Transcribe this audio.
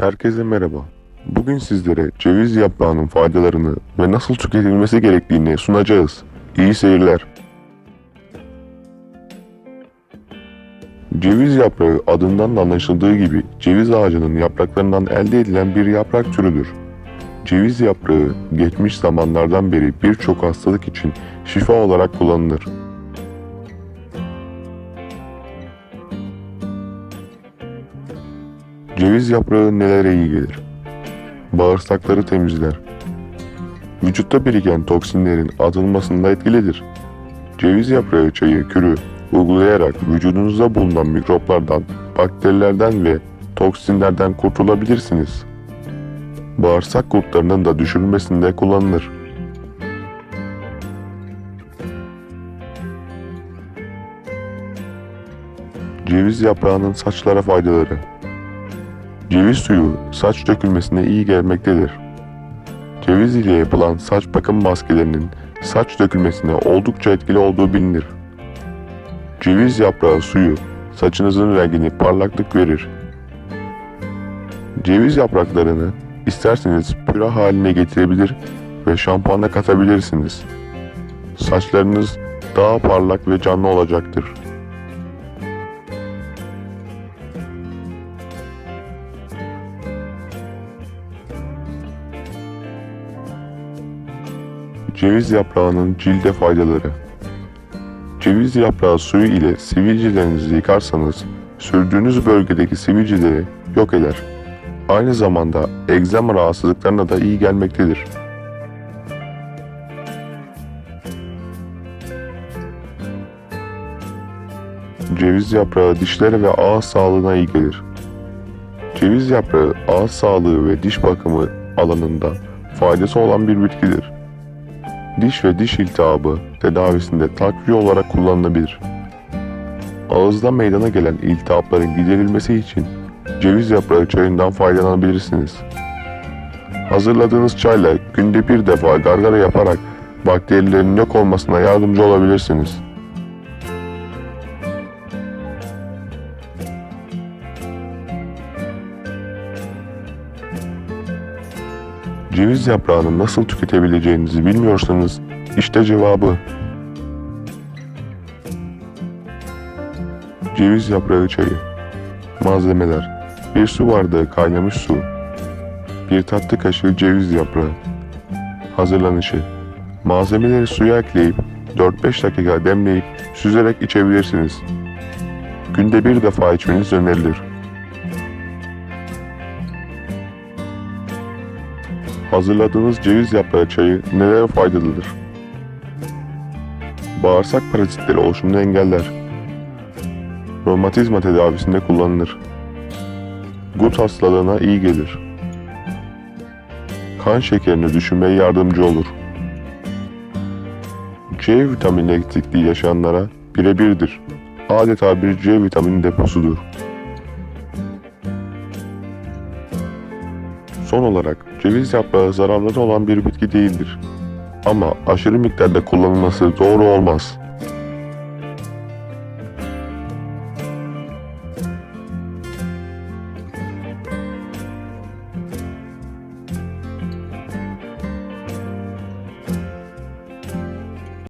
Herkese merhaba. Bugün sizlere ceviz yaprağının faydalarını ve nasıl tüketilmesi gerektiğini sunacağız. İyi seyirler. Ceviz yaprağı adından da anlaşıldığı gibi ceviz ağacının yapraklarından elde edilen bir yaprak türüdür. Ceviz yaprağı geçmiş zamanlardan beri birçok hastalık için şifa olarak kullanılır. Ceviz yaprağı nelere iyi gelir? Bağırsakları temizler. Vücutta biriken toksinlerin atılmasında etkilidir. Ceviz yaprağı çayı kürü uygulayarak vücudunuzda bulunan mikroplardan, bakterilerden ve toksinlerden kurtulabilirsiniz. Bağırsak kurtlarının da düşürülmesinde kullanılır. Ceviz yaprağının saçlara faydaları Ceviz suyu saç dökülmesine iyi gelmektedir. Ceviz ile yapılan saç bakım maskelerinin saç dökülmesine oldukça etkili olduğu bilinir. Ceviz yaprağı suyu saçınızın rengini parlaklık verir. Ceviz yapraklarını isterseniz püre haline getirebilir ve şampuana katabilirsiniz. Saçlarınız daha parlak ve canlı olacaktır. Ceviz yaprağının cilde faydaları Ceviz yaprağı suyu ile sivilcelerinizi yıkarsanız sürdüğünüz bölgedeki sivilceleri yok eder. Aynı zamanda egzama rahatsızlıklarına da iyi gelmektedir. Ceviz yaprağı dişlere ve ağız sağlığına iyi gelir. Ceviz yaprağı ağız sağlığı ve diş bakımı alanında faydası olan bir bitkidir. Diş ve diş iltihabı tedavisinde takviye olarak kullanılabilir. Ağızda meydana gelen iltihapların giderilmesi için ceviz yaprağı çayından faydalanabilirsiniz. Hazırladığınız çayla günde bir defa gargara yaparak bakterilerin yok olmasına yardımcı olabilirsiniz. Ceviz yaprağını nasıl tüketebileceğinizi bilmiyorsanız işte cevabı. Ceviz yaprağı çayı. Malzemeler: 1 su bardağı kaynamış su. 1 tatlı kaşığı ceviz yaprağı. Hazırlanışı: Malzemeleri suya ekleyip 4-5 dakika demleyip süzerek içebilirsiniz. Günde bir defa içmeniz önerilir. Hazırladığınız ceviz yaprağı çayı nelere faydalıdır? Bağırsak parazitleri oluşumunu engeller. Romatizma tedavisinde kullanılır. Gut hastalığına iyi gelir. Kan şekerini düşürmeye yardımcı olur. C vitamini eksikliği yaşayanlara birebirdir. Adeta bir C vitamini deposudur. Son olarak ceviz yaprağı zararları olan bir bitki değildir. Ama aşırı miktarda kullanılması doğru olmaz.